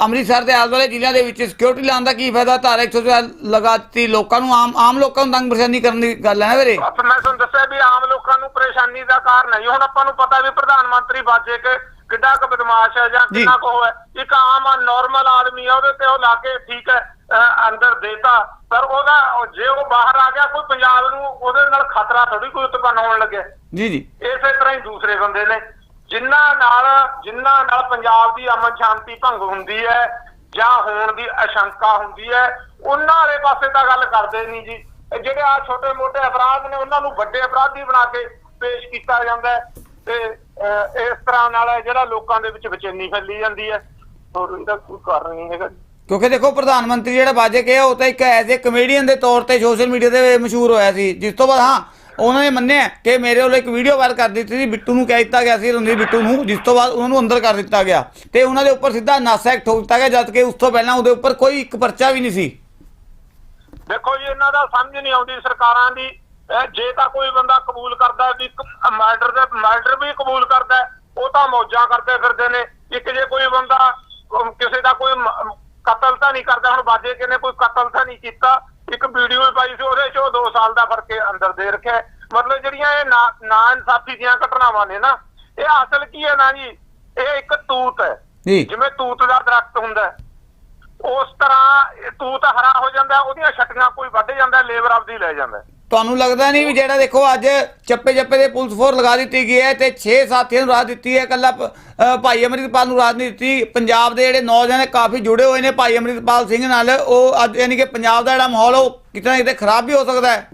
ਅੰਮ੍ਰਿਤਸਰ ਦੇ ਦੁਆਲੇ ਜ਼ਿਲ੍ਹਿਆਂ ਦੇ ਵਿੱਚ ਸਿਕਿਉਰਿਟੀ ਲਾਉਣ ਦਾ ਕੀ ਫਾਇਦਾ? ਧਾਰਾ 104 ਲਗਾ ਦਿੱਤੀ ਲੋਕਾਂ ਨੂੰ ਆਮ ਆਮ ਲੋਕਾਂ ਨੂੰ ਤੰਗ ਪਰੇਸ਼ਾਨੀ ਕਰਨ ਦੀ ਗੱਲ ਹੈ ਨਾ ਵੀਰੇ? ਮੈਂ ਤੁਹਾਨੂੰ ਦੱਸਿਆ ਵੀ ਆਮ ਲੋਕਾਂ ਨੂੰ ਪਰੇਸ਼ਾਨੀ ਦਾ ਕਾਰਨ ਨਹੀਂ ਹੁਣ ਆਪਾਂ ਨੂੰ ਪਤਾ ਵੀ ਪ੍ਰਧਾਨ ਮੰਤਰੀ ਬਾਜੇ ਕੇ ਕਿੱਡਾ ਕੁ ਬਦਮਾਸ਼ ਹੈ ਜਾਂ ਜੀ। ਕਿੰਨਾ ਕੁ ਉਹ ਹੈ। ਇੱਕ ਆਮ ਨਾਰਮਲ ਆਦਮੀ ਆ ਉਹਦੇ ਤੇ ਉਹ ਲਾ ਕੇ ਠੀਕ ਹੈ ਅਹ ਅੰਦਰ ਦੇਤਾ। ਪਰ ਉਹਦਾ ਉਹ- ਜੇ ਉਹ ਬਾਹਰ ਆ ਗਿਆ ਕੋਈ ਪੰਜਾਬ ਨੂੰ ਉਹਦੇ ਨਾਲ ਖਤਰਾ ਥੋੜੀ ਕੋਈ ਉਤਪੰਨ ਹੋਣ ਲੱਗਿਆ। ਜੀ ਜੀ। ਇਸੇ ਤਰ੍ਹਾਂ ਹੀ ਦੂਸਰੇ ਬੰਦੇ ਨੇ। ਜਿਨ੍ਹਾਂ ਨਾਲ ਜਿਨ੍ਹਾਂ ਨਾਲ ਪੰਜਾਬ ਦੀ ਅਮਨ ਸ਼ਾਂਤੀ ਭੰਗ ਹੁੰਦੀ ਹੈ ਜਾਂ ਹੋਣ ਦੀ ਆਸ਼ੰਕਾ ਹੁੰਦੀ ਹੈ ਉਹਨਾਂ ਵਾਲੇ ਪਾਸੇ ਤਾਂ ਗੱਲ ਕਰਦੇ ਨਹੀਂ ਜੀ। ਜਿਹੜੇ ਆ ਛੋਟੇ ਮੋਟੇ ਅਪਰਾਧ ਨੇ ਉਹਨਾਂ ਨੂੰ ਵੱਡੇ ਅਪਰਾਧੀ ਬਣਾ ਕੇ ਪੇਸ਼ ਕੀਤਾ ਜਾਂਦਾ ਤੇ ਅਹ, ਇਸ ਤਰ੍ਹਾਂ ਨਾਲ ਜਿਹੜਾ ਲੋਕਾਂ ਦੇ ਵਿੱਚ ਬੇਚੈਨੀ ਫੈਲੀ ਜਾਂਦੀ ਹੈ। ਹੋਰ ਇਹਦਾ ਕੋਈ ਕਾਰਨ ਨਹੀਂ ਹੈਗਾ ਕਿਉਂਕਿ ਦੇਖੋ ਪ੍ਰਧਾਨ ਮੰਤਰੀ ਜਿਹੜਾ ਬਾਜੇ ਗਿਆ ਉਹ ਤਾਂ ਇੱਕ ਐਜ਼ ਏ ਕਮੇਡੀਅਨ ਦੇ ਤੌਰ ਤੇ ਸੋਸ਼ਲ ਮੀਡੀਆ ਤੇ ਮਸ਼ਹੂਰ ਹੋਇਆ ਸੀ। ਜਿਸ ਤੋਂ ਬਾਅਦ ਹਾਂ ਉਹਨਾਂ ਨੇ ਮੰਨਿਆ ਕਿ ਮੇਰੇ ਵੱਲੋਂ ਇੱਕ ਵੀਡੀਓ ਵਾਇਰਲ ਕਰ ਦਿੱਤੀ ਸੀ, ਬਿੱਟੂ ਨੂੰ ਕਹਿ ਦਿੱਤਾ ਗਿਆ ਸੀ ਰਣਜੀਤ ਬਿੱਟੂ ਨੂੰ, ਜਿਸ ਤੋਂ ਬਾਅਦ ਉਹਨਾਂ ਨੂੰ ਅੰਦਰ ਕਰ ਦਿੱਤਾ ਗਿਆ। ਤੇ ਉਹਨਾਂ ਦੇ ਉੱਪਰ ਸਿੱਧਾ ਨਾਸਾ ਐਕਟ ਠੋਕ ਦਿੱਤਾ ਗਿਆ, ਜਦ ਕਿ ਉਸ ਤੋਂ ਪਹਿਲਾਂ ਉਹਦੇ ਉੱਪਰ ਕੋਈ ਇੱਕ ਪਰਚਾ ਵੀ ਨਹੀਂ ਸੀ। ਦੇਖੋ ਜੀ, ਇਹਨਾਂ ਦਾ ਸਮਝ ਨਹੀਂ ਆਉਂਦੀ ਸਰਕਾਰਾਂ ਦੀ। ਜੇ ਤਾਂ ਕੋਈ ਬੰਦਾ ਕਬੂਲ ਕਰਦਾ ਵੀ ਮਰਡਰ ਦੇ ਮਰਡਰ ਵੀ ਕਬੂਲ ਕਰਦਾ, ਉਹ ਤਾਂ ਮੌਜਾਂ ਕਰਦੇ ਫਿਰਦੇ ਨੇ। ਇੱਕ ਜੇ ਕੋਈ ਬੰਦਾ ਕਿਸੇ ਦਾ ਕੋਈ ਕਤਲ ਤਾਂ ਨਹੀਂ ਕਰਦਾ, ਹੁਣ ਬਾਜੇ ਕਿਨੇ ਕੋਈ ਕਤਲ ਤਾਂ ਨਹੀਂ ਕੀਤਾ? ਇੱਕ ਵੀਡੀਓ ਪਾਈ ਸੀ ਉਹਦੇ 'ਚ ਉਹ 2 ਸਾਲ ਦਾ ਫ਼ਰਕ ਅੰਦਰ ਦੇ ਰੱਖਿਆ। ਮਤਲਬ ਜਿਹੜੀਆਂ ਇਹ ਨਾ ਇਨਸਾਫੀ ਦੀਆਂ ਘਟਨਾਵਾਂ ਨੇ ਨਾ ਇਹ ਅਸਲ ਕੀ ਹੈ ਨਾ ਜੀ ਇਹ ਇੱਕ ਤੂਤ ਹੈ ਜਿਵੇਂ ਤੂਤ ਦਾ ਦਰਖਤ ਹੁੰਦਾ ਉਸ ਤਰ੍ਹਾਂ ਤੂਤ ਹਰਾ ਹੋ ਜਾਂਦਾ ਉਹਦੀਆਂ ਛਟੀਆਂ ਕੋਈ ਵੱਢ ਜਾਂਦਾ ਲੇਬਰ ਆਪਦੀ ਲੈ ਜਾਂਦਾ। ਤੁਹਾਨੂੰ ਲੱਗਦਾ ਨਹੀਂ ਵੀ ਜਿਹੜਾ ਦੇਖੋ ਅੱਜ ਚੱਪੇ ਚੱਪੇ ਦੇ ਪੁਲਿਸ ਫੋਰ ਲਗਾ ਦਿੱਤੀ ਗਈ ਹੈ ਤੇ 6 ਸਾਥੀਆਂ ਨੂੰ ਰਾਤ ਦਿੱਤੀ ਹੈ ਕੱਲਾ ਭਾਈ ਅਮਰਿਤਪਾਲ ਨੂੰ ਰਾਤ ਨਹੀਂ ਦਿੱਤੀ। ਪੰਜਾਬ ਦੇ ਜਿਹੜੇ ਨੌਜਵਾਨ ਕਾਫੀ ਜੁੜੇ ਹੋਏ ਨੇ ਭਾਈ ਅਮਰਿਤਪਾਲ ਸਿੰਘ ਨਾਲ। ਉਹ ਅੱਜ ਯਾਨੀ ਕਿ ਪੰਜਾਬ ਦਾ ਜਿਹੜਾ ਮਾਹੌਲ ਉਹ ਕਿਤੇ ਨਾ ਕਿਤੇ ਖਰਾਬ ਵੀ ਹੋ ਸਕਦਾ ਹੈ?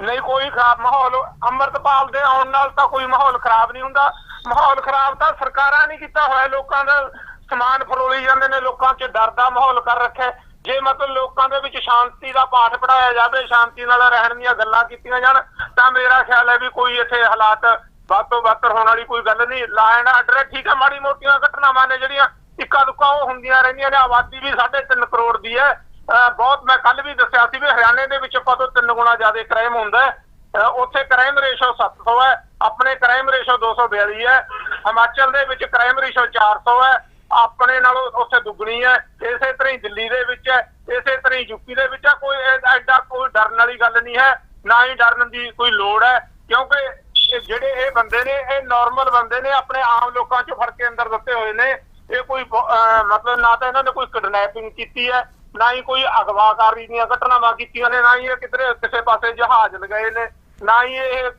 ਨਹੀਂ, ਕੋਈ ਖਰਾਬ ਮਾਹੌਲ ਅੰਮ੍ਰਿਤਪਾਲ ਦੇ ਆਉਣ ਨਾਲ ਤਾਂ ਕੋਈ ਮਾਹੌਲ ਖਰਾਬ ਨਹੀਂ ਹੁੰਦਾ। ਮਾਹੌਲ ਖਰਾਬ ਤਾਂ ਸਰਕਾਰਾਂ ਨਹੀਂ ਕੀਤਾ ਹੋਇਆ, ਲੋਕਾਂ ਦਾ ਸਮਾਨ ਫਰੋਲੀ ਜਾਂਦੇ ਨੇ, ਲੋਕਾਂ 'ਚ ਡਰ ਦਾ ਮਾਹੌਲ ਕਰ ਰੱਖਿਆ। ਜੇ ਮਤਲਬ ਲੋਕਾਂ ਦੇ ਵਿੱਚ ਸ਼ਾਂਤੀ ਦਾ ਪਾਠ ਪੜਾਇਆ ਜਾਵੇ, ਸ਼ਾਂਤੀ ਨਾਲ ਰਹਿਣ ਦੀਆਂ ਗੱਲਾਂ ਕੀਤੀਆਂ ਜਾਣ, ਤਾਂ ਮੇਰਾ ਖਿਆਲ ਹੈ ਵੀ ਕੋਈ ਇੱਥੇ ਹਾਲਾਤ ਵੱਧ ਤੋਂ ਵੱਧ ਹੋਣ ਵਾਲੀ ਕੋਈ ਗੱਲ ਨਹੀਂ। ਲਾਇਨ ਆਰਡਰ ਠੀਕ ਹੈ ਮਾੜੀ ਮੋਟੀਆਂ ਘਟਨਾਵਾਂ ਨੇ ਜਿਹੜੀਆਂ ਇੱਕਾ ਦੁੱਕਾ ਉਹ ਹੁੰਦੀਆਂ ਰਹਿੰਦੀਆਂ ਨੇ, ਆਬਾਦੀ ਵੀ 3.5 ਕਰੋੜ ਦੀ ਹੈ। ਬਹੁਤ ਮੈਂ ਕੱਲ ਵੀ ਦੱਸਿਆ ਸੀ ਵੀ ਹਰਿਆਣੇ ਦੇ ਵਿੱਚ ਆਪਾਂ ਤੋਂ ਤਿੰਨ ਗੁਣਾ ਜ਼ਿਆਦਾ ਕ੍ਰਾਈਮ ਹੁੰਦਾ ਹੈ। ਉੱਥੇ ਕ੍ਰਾਈਮ ਰੇਸ਼ੋ 700 ਹੈ, ਆਪਣੇ ਕ੍ਰਾਈਮ ਰੇਸ਼ੋ 242 ਹੈ। ਹਿਮਾਚਲ ਦੇ ਵਿੱਚ ਕ੍ਰਾਈਮ ਰੇਸ਼ੋ 400 ਹੈ। ਆਪਣੇ ਨਾਲੋਂ ਉੱਥੇ ਦੁੱਗਣੀ ਹੈ, ਇਸੇ ਤਰ੍ਹਾਂ ਹੀ ਦਿੱਲੀ ਦੇ ਵਿੱਚ ਹੈ, ਇਸੇ ਤਰ੍ਹਾਂ ਹੀ ਯੂਪੀ ਦੇ ਵਿੱਚ ਹੈ, ਕੋਈ ਐ- ਐਡਾ ਕੋਈ ਡਰਨ ਵਾਲੀ ਗੱਲ ਨਹੀਂ ਹੈ, ਨਾ ਹੀ ਡਰਨ ਦੀ ਕੋਈ ਲੋੜ ਹੈ, ਕਿਉਂਕਿ ਜਿਹੜੇ ਇਹ ਬੰਦੇ ਨੇ, ਇਹ ਨਾਰਮਲ ਬੰਦੇ ਨੇ, ਆਪਣੇ ਆਮ ਲੋਕਾਂ ਚੋਂ ਫੜ ਕੇ ਅੰਦਰ ਦਿੱਤੇ ਹੋਏ ਨੇ, ਇਹ ਕੋਈ ਬ- ਮਤਲਬ ਨਾ ਤਾਂ ਇਹਨਾਂ ਨੇ ਕੋਈ ਕਿਡਨੈਪਿੰਗ ਕੀਤੀ ਹੈ, ਨਾ ਹੀ ਕੋਈ ਅਗਵਾਕਾਰੀ ਦੀਆਂ ਘਟਨਾਵਾਂ ਕੀਤੀਆਂ ਨੇ, ਨਾ ਹੀ ਇਹ ਕਿਧਰੇ ਕਿਸੇ ਪਾਸੇ ਜਹਾਜ਼ ਲਗਾਏ ਨੇ, ਨਾ ਹੀ ਇਹ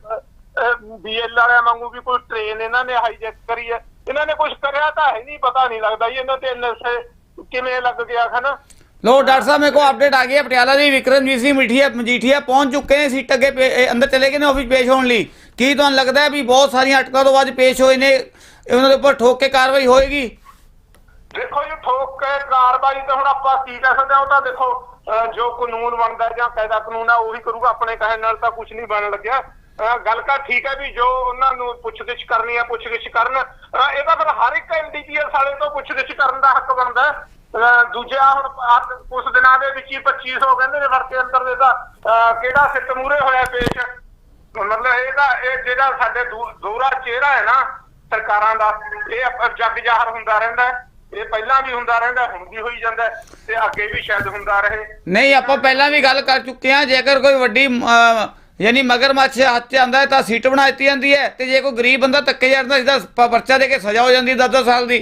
ਬੀਐਲ ਵਾਲਿਆਂ ਵਾਂਗੂ ਵੀ ਕੋਈ ਟ੍ਰੇਨ ਇਹਨਾਂ ਨੇ ਹਾਈਜੈਕ ਕਰੀ ਹੈ ਇਹਨਾਂ ਨੇ ਕੁਝ ਕਰਿਆ ਤਾਂ ਹੈ ਨਹੀਂ ਪਤਾ ਨਹੀਂ ਲੱਗਦਾ ਜੀ ਇਹਨਾਂ ਤੇ ਨਸ਼ੇ ਕਿਵੇਂ ਲੱਗ ਗਿਆ ਹਨ ਲੋ ਡਾਕਟਰ ਸਾਹਿਬ ਮੇਰੇ ਕੋ ਅਪਡੇਟ ਆ ਗਈ ਹੈ ਪਟਿਆਲਾ ਦੀ ਵਿਕਰਮਜੀਤ ਸਿੰਘ ਮੀਠੀਆ ਮਜੀਠੀਆ ਪਹੁੰਚ ਚੁੱਕੇ ਨੇ ਸੀਟ ਅੱਗੇ ਪੇ- ਇਹ ਅੰਦਰ ਚਲੇ ਗਏ ਨੇ ਆਫਿਸ ਪੇਸ਼ ਹੋਣ ਲਈ। ਕੀ ਤੁਹਾਨੂੰ ਲੱਗਦਾ ਹੈ ਵੀ ਬਹੁਤ ਸਾਰੀਆਂ ਅਟਕਾਂ ਤੋਂ ਬਾਅਦ ਪੇਸ਼ ਹੋਏ ਨੇ ਉਹਨਾਂ ਦੇ ਉੱਪਰ ਠੋਕ ਕੇ ਕਾਰਵਾਈ ਹੋਏਗੀ? ਦੇਖੋ ਜੀ ਠੋਕ ਕੇ ਕਾਰਵਾਈ ਤਾਂ ਹੁਣ ਆਪਾਂ ਕੀ ਕਹਿ ਸਕਦੇ ਹਾਂ ਉਹ ਤਾਂ ਦੇਖੋ ਅਹ ਜੋ ਕਾਨੂੰਨ ਬਣਦਾ ਜਾਂ ਕਾਇਦਾ ਕਾਨੂੰਨ ਆ ਉਹੀ ਕਰੂਗਾ ਆਪਣੇ ਕਹਿਣ ਨਾਲ ਤਾਂ ਕੁਝ ਨਹੀਂ ਬਣਨ ਲੱਗਿਆ। ਗੱਲ ਤਾਂ ਠੀਕ ਹੈ ਵੀ ਜੋ ਉਹਨਾਂ ਨੂੰ ਪੁੱਛਗਿੱਛ ਕਰਨੀ ਹੈ ਪੁੱਛਗਿੱਛ ਕਰਨ, ਅਹ ਫਿਰ ਹਰ ਇੱਕ ਐਨਡੀਪੀਐਸ ਵਾਲੇ ਤੋਂ ਪੁੱਛਗਿੱਛ ਕਰਨ ਦਾ ਹੱਕ ਬਣਦਾ ਦੂਜਾ ਹੁਣ ਆਹ ਦਿਨਾਂ ਦੇ ਵਿੱਚ ਹੀ 2500 ਕਹਿੰਦੇ ਨੇ ਵਰਤੇ ਅੰਦਰ ਦੇ ਤਾਂ ਕਿਹੜਾ ਸਿੱਟ ਮੂਰੇ ਹੋਇਆ ਪੇਸ਼? ਮਤਲਬ ਇਹਦਾ, ਇਹ ਜਿਹੜਾ ਸਾਡੇ ਦੂ- ਦੂਰਾ ਚਿਹਰਾ ਹੈ ਨਾ ਸਰਕਾਰਾਂ ਦਾ, ਇਹ ਅਪ- ਜੱਗ ਜ਼ਾਹਰ ਹੁੰਦਾ ਰਹਿੰਦਾ ਇਹ ਪਹਿਲਾਂ ਵੀ ਹੁੰਦਾ ਰਹਿੰਦਾ, ਹੁਣ ਵੀ ਹੋਈ ਜਾਂਦਾ ਤੇ ਅੱਗੇ ਵੀ ਸ਼ਾਇਦ ਹੁੰਦਾ ਰਹੇ। ਨਹੀਂ, ਆਪਾਂ ਪਹਿਲਾਂ ਵੀ ਗੱਲ ਕਰ ਚੁੱਕੇ ਆ ਜੇਕਰ ਕੋਈ ਵੱਡੀ ਯਾਨੀ ਮਗਰਮੱਛ ਹੱਥ 'ਚ ਆਂਦਾ ਤਾਂ ਸੀਟ ਬਣਾ ਦਿੱਤੀ ਜਾਂਦੀ ਹੈ ਤੇ ਜੇ ਕੋਈ ਗਰੀਬ ਬੰਦਾ ਧੱਕੇ ਜਾਂਦਾ ਜਿਹਦਾ ਪਰਚਾ ਦੇ ਕੇ ਸਜ਼ਾ ਹੋ ਜਾਂਦੀ 10-10 ਸਾਲ ਦੀ।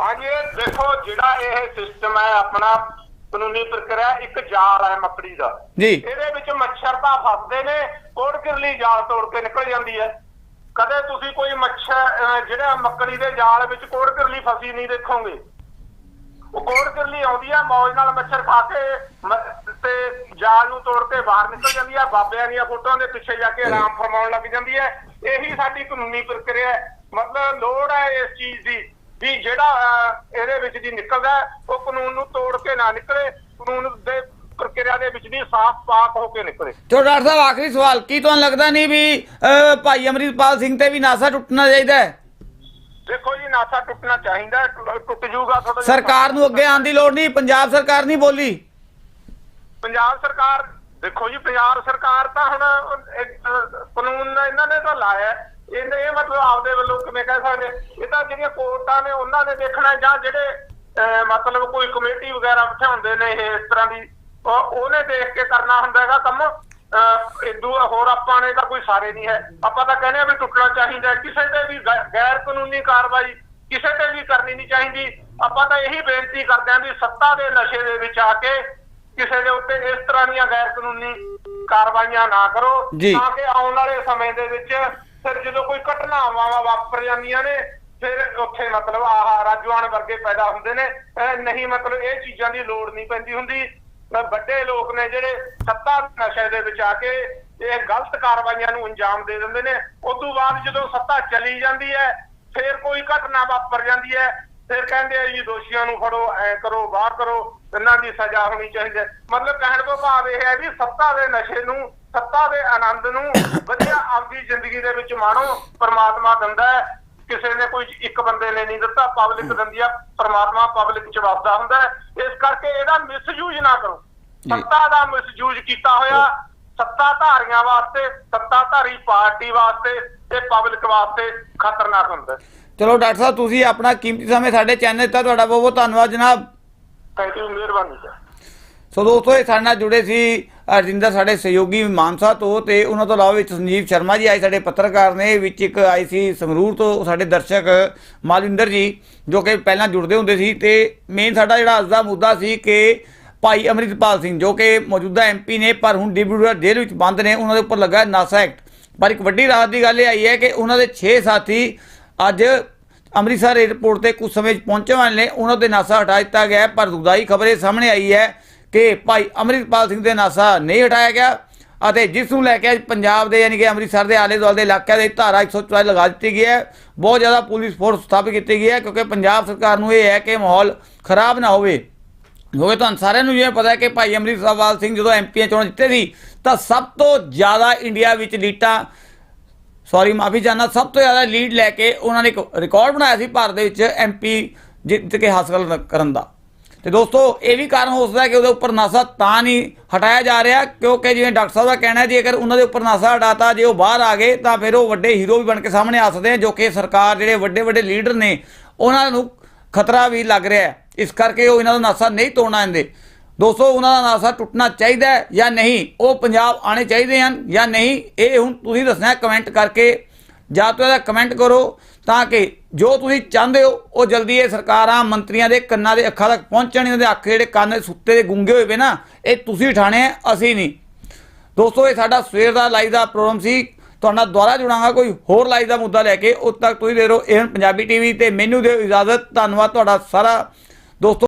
ਹਾਂਜੀ ਦੇਖੋ ਜਿਹੜਾ ਇਹ ਸਿਸਟਮ ਹੈ ਆਪਣਾ ਕਾਨੂੰਨੀ ਪ੍ਰਕਿਰਿਆ ਇੱਕ ਜਾਲ ਹੈ ਮੱਕੜੀ ਦਾ। ਜੀ। ਇਹਦੇ ਵਿੱਚ ਮੱਛਰ ਤਾਂ ਫਸਦੇ ਨੇ ਕੋੜ ਕਿਰਲੀ ਜਾਲ ਤੋੜ ਕੇ ਨਿਕਲ ਜਾਂਦੀ ਹੈ। ਕਦੇ ਤੁਸੀਂ ਕੋਈ ਮੱਛਰ ਜਿਹੜਾ ਮੱਕੜੀ ਦੇ ਜਾਲ ਵਿੱਚ ਕੋੜ ਕਿਰਲੀ ਫਸੀ ਨਹੀਂ ਦੇਖੋਗੇ। ਉਹ ਕੋੜ ਕਿਰਲੀ ਆਉਂਦੀ ਆ ਮੌਜ ਨਾਲ ਮੱਛਰ ਖਾ ਕੇ ਮ- ਤੇ ਜਾਲ ਨੂੰ ਤੋੜ ਕੇ ਬਾਹਰ ਨਿਕਲ ਜਾਂਦੀ ਆ ਬਾਬਿਆਂ ਦੀਆਂ ਫੋਟੋਆਂ ਦੇ ਪਿੱਛੇ ਜਾ ਕੇ ਆਰਾਮ ਫਰਮਾਉਣ ਲੱਗ ਜਾਂਦੀ ਹੈ ਇਹੀ ਸਾਡੀ ਕਾਨੂੰਨੀ ਪ੍ਰਕਿਰਿਆ ਹੈ। ਮਤਲਬ ਲੋੜ ਹੈ ਇਸ ਚੀਜ਼ ਦੀ ਵੀ ਜਿਹੜਾ ਅਹ, ਇਹਦੇ ਵਿੱਚ ਦੀ ਨਿਕਲਦਾ ਹੈ, ਉਹ ਕਾਨੂੰਨ ਨੂੰ ਤੋੜ ਕੇ ਨਾ ਨਿਕਲੇ ਕਾਨੂੰਨ ਦੇ ਪ੍ਰਕਿਰਿਆ ਦੇ ਵਿੱਚ ਦੀ ਸਾਫ਼ ਪਾਕ ਹੋ ਕੇ ਨਿਕਲੇ। ਚਲੋ ਡਾਕਟਰ ਸਾਹਿਬ ਆਖਰੀ ਸਵਾਲ ਕੀ ਤੁਹਾਨੂੰ ਲੱਗਦਾ ਨਹੀਂ ਵੀ ਅਹ, ਭਾਈ ਅਮਰਿਤਪਾਲ ਸਿੰਘ ਤੇ ਵੀ ਨਾਸਾ ਟੁੱਟਣਾ ਚਾਹੀਦਾ ਹੈ? ਦੇਖੋ ਜੀ ਨਾਸਾ ਟੁੱਟਣਾ ਚਾਹੀਦਾ ਟੁੱਟ ਜਾਊਗਾ ਥੋੜਾ ਸਰਕਾਰ ਨੂੰ ਅੱਗੇ ਆਉਣ ਦੀ ਲੋੜ ਨਹੀਂ ਪੰਜਾਬ ਸਰਕਾਰ ਨਹੀਂ ਬੋਲੀ। ਪੰਜਾਬ ਸਰਕਾਰ ਦੇਖੋ ਜੀ ਪੰਜਾਬ ਸਰਕਾਰ ਤਾਂ ਹੁਣ ਕਾਨੂੰਨ ਇਹਨਾਂ ਨੇ ਤਾਂ ਲਾਇਆ। ਇਹਨੇ ਇਹ ਮਤਲਬ ਆਪਦੇ ਵੱਲੋਂ ਕਿਵੇਂ ਕਹਿ ਸਕਦੇ? ਇਹ ਤਾਂ ਜਿਹੜੀਆਂ ਕੋਰਟਾਂ ਨੇ ਉਹਨਾਂ ਨੇ ਦੇਖਣਾ ਜਾਂ ਜਿਹੜੇ ਮਤਲਬ ਕੋਈ ਕਮੇਟੀ ਵਗੈਰਾ ਬਿਠਾਉਂਦੇ ਨੇ ਇਹ ਇਸ ਤਰ੍ਹਾਂ ਦੀ ਉਹ- ਉਹਨੇ ਦੇਖ ਕੇ ਕਰਨਾ ਹੁੰਦਾ ਹੈਗਾ ਕੰਮ। ਇਦੂ ਹੋਰ ਆਪਾਂ ਨੇ ਤਾਂ ਕੋਈ ਸਾਰੇ ਨਹੀਂ ਹੈ ਆਪਾਂ ਤਾਂ ਕਹਿੰਦੇ ਆ ਵੀ ਟੁੱਟਣਾ ਚਾਹੀਦਾ। ਕਿਸੇ ਤੇ ਵੀ ਗੈਰ ਕਾਨੂੰਨੀ ਕਾਰਵਾਈ ਕਿਸੇ ਤੇ ਵੀ ਕਰਨੀ ਨਹੀਂ ਚਾਹੀਦੀ ਆਪਾਂ ਤਾਂ ਇਹੀ ਬੇਨਤੀ ਕਰਦੇ ਹਾਂ ਵੀ ਸੱਤਾ ਦੇ ਨਸ਼ੇ ਦੇ ਵਿੱਚ ਆ ਕੇ ਕਿਸੇ ਦੇ ਉੱਤੇ ਇਸ ਤਰ੍ਹਾਂ ਦੀਆਂ ਗੈਰ ਕਾਨੂੰਨੀ ਕਾਰਵਾਈਆਂ ਨਾ ਕਰੋ। ਤਾਂ ਕਿ ਆਉਣ ਵਾਲੇ ਸਮੇਂ ਦੇ ਵਿੱਚ ਫਿਰ ਜਦੋਂ ਕੋਈ ਘਟਨਾਵਾਂ ਵਾਪਰ ਜਾਂਦੀਆਂ ਨੇ ਫਿਰ ਉੱਥੇ ਮਤਲਬ ਆਹ ਰਾਜਵਾਨ ਵਰਗੇ ਪੈਦਾ ਹੁੰਦੇ ਨੇ ਨਹੀਂ ਮਤਲਬ ਇਹ ਚੀਜ਼ਾਂ ਦੀ ਲੋੜ ਨਹੀਂ ਪੈਂਦੀ ਹੁੰਦੀ ਵੱਡੇ ਲੋਕ ਨੇ ਜਿਹੜੇ ਸੱਤਾ ਨਸ਼ੇ ਦੇ ਵਿੱਚ ਆ ਕੇ ਇਹ ਗਲਤ ਕਾਰਵਾਈਆਂ ਨੂੰ ਅੰਜਾਮ ਦੇ ਦਿੰਦੇ ਨੇ। ਉਸ ਤੋਂ ਬਾਅਦ ਜਦੋਂ ਸੱਤਾ ਚਲੀ ਜਾਂਦੀ ਹੈ, ਫਿਰ ਕੋਈ ਘਟਨਾ ਵਾਪਰ ਜਾਂਦੀ ਹੈ। ਫਿਰ ਕਹਿੰਦੇ ਆ ਜੀ, ਦੋਸ਼ੀਆਂ ਨੂੰ ਫੜੋ, ਐ ਕਰੋ ਬਾਹਰ ਕਰੋ, ਇਹਨਾਂ ਦੀ ਸਜ਼ਾ ਹੋਣੀ ਚਾਹੀਦੀ ਹੈ। ਮਤਲਬ ਕਹਿਣ ਤੋਂ ਭਾਵ ਇਹ ਹੈ ਵੀ ਸੱਤਾ ਦੇ ਨਸ਼ੇ ਨੂੰ, ਸੱਤਾ ਦੇ ਆਨੰਦ ਨੂੰ ਵਧੀਆ ਆਪਦੀ ਜ਼ਿੰਦਗੀ ਦੇ ਵਿੱਚ ਮਾਣੋ, ਪਰਮਾਤਮਾ ਦਿੰਦਾ ਹੈ। ਕਿਸੇ ਨੇ ਕੋਈ ਇੱਕ ਬੰਦੇ ਨੇ ਨਹੀਂ ਦਿੱਤਾ ਪਬਲਿਕ ਦਿੰਦੀ ਆ ਪਰਮਾਤਮਾ ਪਬਲਿਕ ਚ ਵਸਦਾ ਹੁੰਦਾ ਹੈ। ਇਸ ਕਰਕੇ ਇਹਦਾ ਮਿਸਯੂਜ਼ ਨਾ ਕਰੋ। ਸੱਤਾ ਦਾ ਮਿਸਯੂਜ਼ ਕੀਤਾ ਹੋਇਆ ਸੱਤਾ ਧਾਰੀਆਂ ਵਾਸਤੇ ਸੱਤਾਧਾਰੀ ਪਾਰਟੀ ਵਾਸਤੇ ਤੇ ਪਬਲਿਕ ਵਾਸਤੇ ਖਤਰਨਾਕ ਹੁੰਦਾ ਚਲੋ ਡਾਕਟਰ ਸਾਹਿਬ ਤੁਸੀਂ ਆਪਣਾ ਕੀਮਤੀ ਸਮੇਂ ਸਾਡੇ ਚੈਨਲ ਦਿੱਤਾ ਤੁਹਾਡਾ ਬਹੁਤ ਬਹੁਤ ਧੰਨਵਾਦ ਜਨਾਬ। ਥੈਂਕ ਯੂ ਮਿਹਰਬਾਨੀ ਸਰ ਸੋ ਦੋਸਤੋ ਇਹ ਸਾਡੇ ਨਾਲ ਜੁੜੇ ਸੀ ਅਰਜਿੰਦਰ ਸਾਡੇ ਸਹਿਯੋਗੀ ਮਾਨਸਾ ਤੋਂ ਤੇ ਉਹਨਾਂ ਤੋਂ ਇਲਾਵਾ ਵਿੱਚ ਸੰਜੀਵ ਸ਼ਰਮਾ ਜੀ ਆਏ ਸਾਡੇ ਪੱਤਰਕਾਰ ਨੇ, ਵਿੱਚ ਇੱਕ ਆਈ ਸੀ ਸੰਗਰੂਰ ਤੋਂ ਸਾਡੇ ਦਰਸ਼ਕ ਮਾਲਵਿੰਦਰ ਜੀ, ਜੋ ਕਿ ਪਹਿਲਾਂ ਜੁੜਦੇ ਹੁੰਦੇ ਸੀ ਤੇ ਮੇਨ ਸਾਡਾ ਜਿਹੜਾ ਅੱਜ ਦਾ ਮੁੱਦਾ ਸੀ ਕਿ ਭਾਈ ਅਮਰਿਤਪਾਲ ਸਿੰਘ ਜੋ ਕਿ ਮੌਜੂਦਾ ਐਮਪੀ ਨੇ, ਪਰ ਹੁਣ ਡਿਬਰੂਗੜ੍ਹ ਜੇਲ੍ਹ ਵਿੱਚ ਬੰਦ ਨੇ, ਉਹਨਾਂ ਦੇ ਉੱਪਰ ਲੱਗਾ ਨਾਸਾ ਐਕਟ ਪਰ ਇੱਕ ਵੱਡੀ ਰਾਹਤ ਦੀ ਗੱਲ ਇਹ ਆਈ ਹੈ ਕਿ ਉਹਨਾਂ ਦੇ 6 ਸਾਥੀ ਅੱਜ ਅੰਮ੍ਰਿਤਸਰ ਏਅਰਪੋਰਟ ਤੇ ਕੁਝ ਸਮੇਂ 'ਚ ਪਹੁੰਚਣ ਵਾਲੇ ਨੇ, ਉਹਨਾਂ ਦੇ ਨਾਸਾ ਹਟਾ ਦਿੱਤਾ ਗਿਆ ਪਰ ਦੁਖਦਾਈ ਖਬਰ ਇਹ ਸਾਹਮਣੇ ਆਈ ਹੈ ਕਿ ਭਾਈ ਅਮਰਿਤਪਾਲ ਸਿੰਘ ਦੇ ਨਾਸਾ ਨਹੀਂ ਹਟਾਇਆ ਗਿਆ ਅਤੇ ਜਿਸ ਨੂੰ ਲੈ ਕੇ ਅੱਜ ਪੰਜਾਬ ਦੇ ਯਾਨੀ ਕਿ ਅੰਮ੍ਰਿਤਸਰ ਦੇ ਆਲੇ ਦੁਆਲੇ ਦੇ ਇਲਾਕਿਆਂ ਦੇ ਧਾਰਾ 144 ਲਗਾ ਦਿੱਤੀ ਗਈ ਹੈ, ਬਹੁਤ ਜ਼ਿਆਦਾ ਪੁਲਿਸ ਫੋਰਸ ਸਥਾਪਿਤ ਕੀਤੀ ਗਈ ਹੈ ਕਿਉਂਕਿ ਪੰਜਾਬ ਸਰਕਾਰ ਨੂੰ ਇਹ ਹੈ ਕਿ ਮਾਹੌਲ ਖਰਾਬ ਨਾ ਹੋਵੇ। ਕਿਉਂਕਿ ਤੁਹਾਨੂੰ ਸਾਰਿਆਂ ਨੂੰ ਇਹ ਪਤਾ ਹੈ ਕਿ ਭਾਈ ਅੰਮ੍ਰਿਤਪਾਲ ਸਿੰਘ ਜਦੋਂ ਐਮਪੀਆਂ ਚੋਣ ਜਿੱਤੇ ਸੀ, ਤਾਂ ਸਭ ਤੋਂ ਜ਼ਿਆਦਾ ਇੰਡੀਆ ਵਿੱਚ ਲੀਟਾਂ ਸੌਰੀ ਮਾਫੀ ਚਾਹਨਾ ਸਭ ਤੋਂ ਜ਼ਿਆਦਾ ਲੀਡ ਲੈ ਕੇ ਉਹਨਾਂ ਨੇ ਇੱਕ ਰਿਕਾਰਡ ਬਣਾਇਆ ਸੀ ਭਾਰਤ ਦੇ ਵਿੱਚ ਐਮਪੀ ਜਿੱਤ ਕੇ ਹਾਸਲ ਕਰਨ ਦਾ। ਤੇ ਦੋਸਤੋ, ਇਹ ਵੀ ਕਾਰਨ ਹੋ ਸਕਦਾ ਹੈ ਕਿ ਉਹਦੇ ਉੱਪਰ ਨਾਸਾ ਤਾਂ ਨਹੀਂ ਹਟਾਇਆ ਜਾ ਰਿਹਾ, ਕਿਉਂਕਿ ਜਿਵੇਂ ਡਾਕਟਰ ਸਾਹਿਬ ਦਾ ਕਹਿਣਾ ਹੈ ਜੇਕਰ ਉਹਨਾਂ ਦੇ ਉੱਪਰ ਨਾਸਾ ਹਟਾਤਾ ਜੇ ਉਹ ਬਾਹਰ ਆ ਗਏ, ਤਾਂ ਫਿਰ ਉਹ ਵੱਡੇ ਹੀਰੋ ਵੀ ਬਣ ਕੇ ਸਾਹਮਣੇ ਆ ਸਕਦੇ ਆ, ਜੋ ਕਿ ਸਰਕਾਰ ਜਿਹੜੇ ਵੱਡੇ ਵੱਡੇ ਲੀਡਰ ਨੇ, ਉਹਨਾਂ ਨੂੰ ਖਤਰਾ ਵੀ ਲੱਗ ਰਿਹਾ ਹੈ। ਇਸ ਕਰਕੇ ਉਹ ਇਹਨਾਂ ਦਾ ਨਾਸਾ ਨਹੀਂ ਤੋੜਨਾ ਦਿੰਦੇ ਦੋਸਤੋ, ਉਹਨਾਂ ਦਾ ਨਾਸਾ ਟੁੱਟਣਾ ਚਾਹੀਦਾ ਹੈ ਜਾਂ ਨਹੀਂ, ਉਹ ਪੰਜਾਬ ਆਣੇ ਚਾਹੀਦੇ ਹਨ ਜਾਂ ਨਹੀਂ, ਇਹ ਹੁਣ ਤੁਸੀਂ ਦੱਸਣਾ ਕਮੈਂਟ ਕਰਕੇ। ਜਾਂ ਤਾਂ ਇਹਦਾ ਕਮੈਂਟ ਕਰੋ ਤਾਂ ਕਿ ਜੋ ਤੁਸੀਂ ਚਾਹੁੰਦੇ ਹੋ, ਉਹ ਜਲਦੀ ਇਹ ਸਰਕਾਰਾਂ ਮੰਤਰੀਆਂ ਦੇ ਕੰਨਾਂ ਦੇ ਅੱਖਾਂ ਤੱਕ ਪਹੁੰਚਣ, ਇਹਨਾਂ ਦੇ ਅੱਖ ਜਿਹੜੇ ਕੰਨ ਸੁੱਤੇ ਦੇ ਗੁੰਗੇ ਹੋਏ ਵੇ ਨਾ, ਇਹ ਤੁਸੀਂ ਉਠਾਣੇ ਅਸੀਂ ਨਹੀਂ। ਦੋਸਤੋ, ਇਹ ਸਾਡਾ ਸਵੇਰ ਦਾ ਲਾਈਵ ਦਾ ਪ੍ਰੋਗਰਾਮ ਸੀ। ਤੁਹਾਡਾ ਨਾਲ ਦੁਬਾਰਾ ਜੁੜਾਂਗਾ, ਕੋਈ ਹੋਰ ਲਾਈਵ ਦਾ ਮੁੱਦਾ ਲੈ ਕੇ, ਉਦ ਤੱਕ ਤੁਸੀਂ ਦੇ ਰਹੋ ਇਹ ਪੰਜਾਬੀ ਟੀਵੀ ਤੇ ਮੈਨੂੰ ਦਿਓ ਇਜਾਜ਼ਤ। ਧੰਨਵਾਦ ਤੁਹਾਡਾ ਸਾਰਾ। ਦੋਸਤੋ